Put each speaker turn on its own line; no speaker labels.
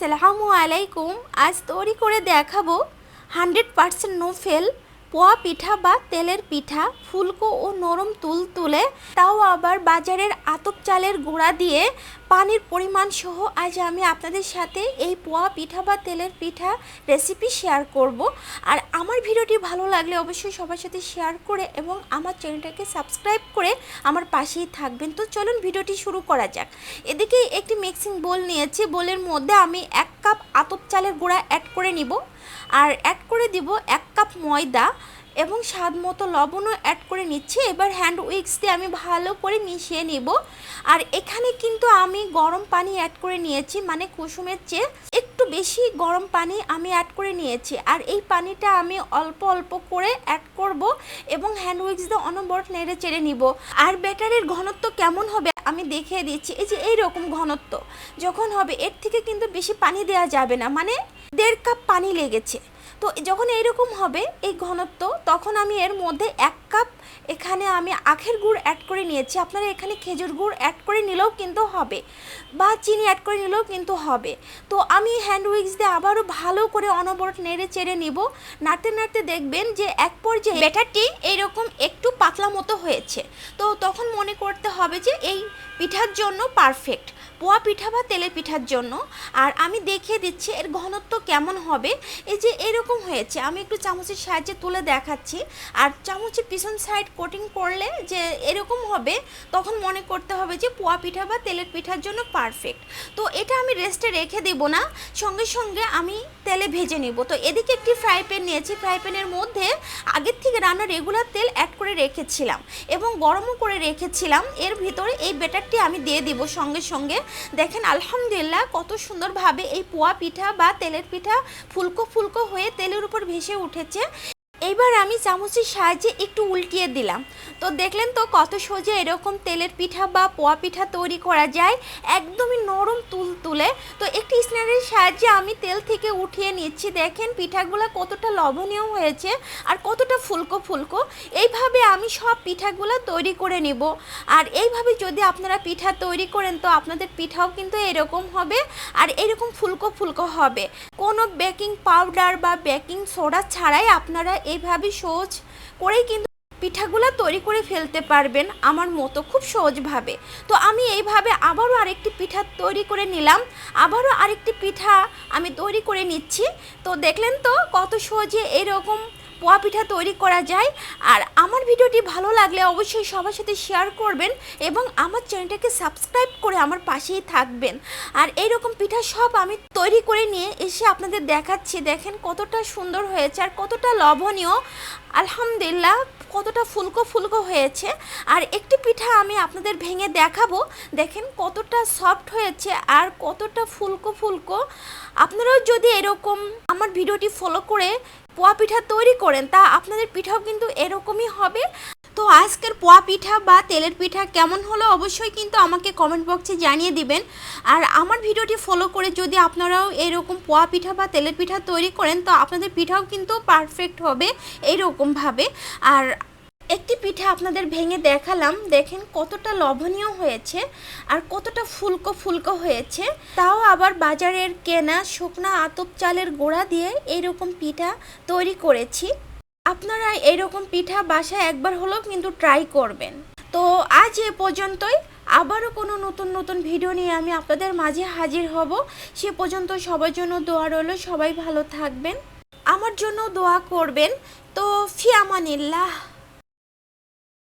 আসসালামু আলাইকুম। আজ তৈরি করে দেখাবো হান্ড্রেড পারসেন্ট নো ফেল পোয়া পিঠা বা তেলের পিঠা, ফুলকো ও নরম তুল তুলে, তাও আবার বাজারের আতপ চালের গুঁড়া দিয়ে পানির পরিমাণ সহ আজ আমি আপনাদের সাথে এই পোয়া পিঠা বা তেলের পিঠা রেসিপি শেয়ার করব। আর আমার ভিডিওটি ভালো লাগলে অবশ্যই সবার সাথে শেয়ার করে এবং আমার চ্যানেলটাকে সাবস্ক্রাইব করে আমার পাশেই থাকবেন। তো চলুন ভিডিওটি শুরু করা যাক। এদিকে একটি মিক্সিং বোল নিয়েছি। বোলের মধ্যে আমি এক কাপ আতপ চালের গুঁড়া অ্যাড করে নিব। আর অ্যাড করে দিব এক কাপ ময়দা এবং স্বাদ মতো লবণও অ্যাড করে নিচ্ছি। এবার হ্যান্ড উইক্স দিয়ে আমি ভালো করে মিশিয়ে নিব। আর এখানে কিন্তু আমি গরম পানি অ্যাড করে নিয়েছি। মানে কুসুমের চেয়ে একটু বেশি গরম পানি আমি অ্যাড করে নিয়েছি। আর এই পানিটা আমি অল্প অল্প করে অ্যাড করব এবং হ্যান্ড উইক্স দিয়ে অনবরত নেড়ে চেড়ে নিব। আর ব্যাটারের ঘনত্ব কেমন হবে আমি দেখিয়ে দিচ্ছি। এই যে এই রকম ঘনত্ব, যখন হবে এর থেকে কিন্তু বেশি পানি দেওয়া যাবে না। মানে দেড় কাপ পানি লেগেছে। তো যখন এইরকম হবে, এই ঘনত্ব, তখন আমি এর মধ্যে এক কাপ এখানে আমি আখের গুড় অ্যাড করে নিয়েছি। আপনারা এখানে খেজুর গুড় অ্যাড করে নিলেও কিন্তু হবে বা চিনি অ্যাড করে নিলেও কিন্তু হবে। তো আমি হ্যান্ড উইক্স দিয়ে আবারও ভালো করে অনবরত নেড়ে চেড়ে নিব। নাড়তে নাড়তে দেখবেন যে এক পর্যায়ে ব্যাটারটি এইরকম একটু পাতলা মতো হয়েছে। তো তখন মনে করতে হবে যে এই পিঠার জন্য পারফেক্ট পোয়া পিঠা বা তেলের পিঠার জন্য। আর আমি দেখিয়ে দিচ্ছি এর ঘনত্ব কেমন হবে। এই যে এরকম হয়েছে, আমি একটু চামচের সাহায্যে তুলে দেখাচ্ছি। আর চামচের পিছন সাইড কোটিং করলে যে এরকম হবে, তখন মনে করতে হবে যে পোয়া পিঠা বা তেলের পিঠার জন্য পারফেক্ট তো এটা আমি রেস্টে রেখে দেব না, সঙ্গে সঙ্গে আমি তেলে ভেজে নেব। তো এদিকে একটি ফ্রাই প্যান নিয়েছি ফ্রাই প্যানের মধ্যে আগের থেকে রান্না রেগুলার তেল অ্যাড করে রেখেছিলাম এবং গরমও করে রেখেছিলাম। এর ভিতরে এই বেটারটি আমি দিয়ে দিব সঙ্গে সঙ্গে। দেখেন, আলহামদুলিল্লাহ, কত সুন্দরভাবে এই পোয়া পিঠা বা তেলের পিঠা ফুলকো ফুলকো হয়ে তেলের উপর ভেসে উঠেছে। এইবার আমি চামচের সাহায্যে একটু উল্টিয়ে দিলাম। তো দেখলেন তো কত সোজা এরকম তেলের পিঠা বা পোয়া পিঠা তৈরি করা যায়, একদমই নরম তুল তুলে তো একটি স্ন্যারের সাহায্যে আমি তেল থেকে উঠিয়ে নিচ্ছি। দেখেন পিঠাগুলো কতটা লবণীয় হয়েছে আর কতটা ফুলকো ফুলকো। এইভাবে আমি সব পিঠাগুলো তৈরি করে নিব। আর এইভাবে যদি আপনারা পিঠা তৈরি করেন তো আপনাদের পিঠাও কিন্তু এরকম হবে আর এরকম ফুলকো ফুলকো হবে। কোনো বেকিং পাউডার বা বেকিং সোডা ছাড়াই আপনারা এইভাবে সহজ করেই কিন্তু পিঠাগুলা তৈরি করে ফেলতে পারবেন আমার মতো খুব সহজভাবে। তো আমি এইভাবে আবারও আরেকটি পিঠা তৈরি করে নিলাম। আবারও আরেকটি পিঠা আমি তৈরি করে নিচ্ছি। তো দেখলেন তো কত সহজে এরকম পোয়া পিঠা তৈরি করা যায়। আর আমার ভিডিওটি ভালো লাগলে অবশ্যই সবার সাথে শেয়ার করবেন এবং আমার চ্যানেলটাকে সাবস্ক্রাইব করে আমার পাশেই থাকবেন। আর এই রকম পিঠা সব আমি তৈরি করে নিয়ে এসে আপনাদের দেখাচ্ছি। দেখেন কতটা সুন্দর হয়েছে আর কতটা লবণীয় আলহামদুলিল্লাহ, কতটা ফুলকো ফুলকো হয়েছে। আর একটি পিঠা আমি আপনাদের ভেঙে দেখাবো। দেখেন কতটা সফট হয়েছে আর কতটা ফুলকো ফুলকো। আপনারাও যদি এরকম আমার ভিডিওটি ফলো করে পোয়া পিঠা তৈরি করেন, তা আপনাদের পিঠাও কিন্তু এরকমই হবে। তো আজকের পোয়া পিঠা বা তেলের পিঠা কেমন হলো অবশ্যই কিন্তু আমাকে কমেন্ট বক্সে জানিয়ে দিবেন। আর আমার ভিডিওটি ফলো করে যদি আপনারাও এরকম পোয়া পিঠা বা তেলের পিঠা তৈরি করেন, তো আপনাদের পিঠাও কিন্তু পারফেক্ট হবে এইরকমভাবে। আর একটি পিঠা আপনাদের ভেঙে দেখালাম। দেখেন কতটা লবণীয় হয়েছে আর কতটা ফুলকো ফুলকো হয়েছে। তাও আবার বাজারের কেনা শুকনা আতপ চালের গোড়া দিয়ে এইরকম পিঠা তৈরি করেছি। আপনারা এরকম পিঠা বাসায় একবার হলেও কিন্তু ট্রাই করবেন। তো আজ এ পর্যন্তই। আবারও কোনো নতুন নতুন ভিডিও নিয়ে আমি আপনাদের মাঝে হাজির হব। সে পর্যন্ত সবার জন্য দোয়া রইল, সবাই ভালো থাকবেন। আমার জন্য দোয়া করবেন। তো ফিয়ামানিল্লাহ